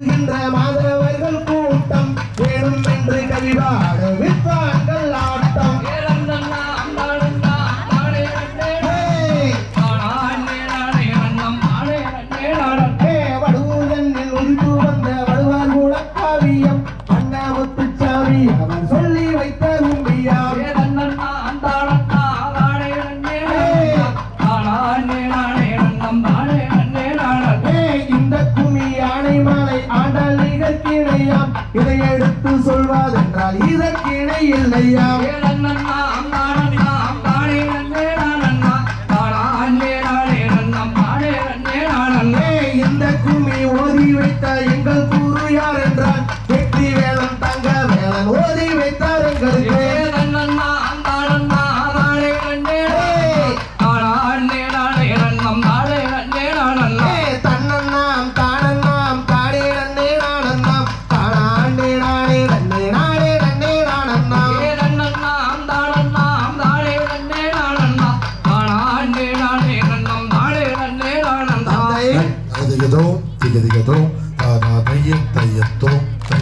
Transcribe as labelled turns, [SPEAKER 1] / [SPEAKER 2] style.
[SPEAKER 1] மாதவர்கள் கூட்டம் வேணும் என்று கவிபாட வித்வான்கள் ஆட்டம். வடுவூதனில் உதித்து வந்த வடுவான் முழக்காவியம் அண்ணாமுத்துச்சாமி இதை எடுத்து சொல்வதென்றால் இதற்கிணை இல்லையாம் Ay, ay, ay, ay, ay, ay, ay,
[SPEAKER 2] ay, ay, ay, ay, ay,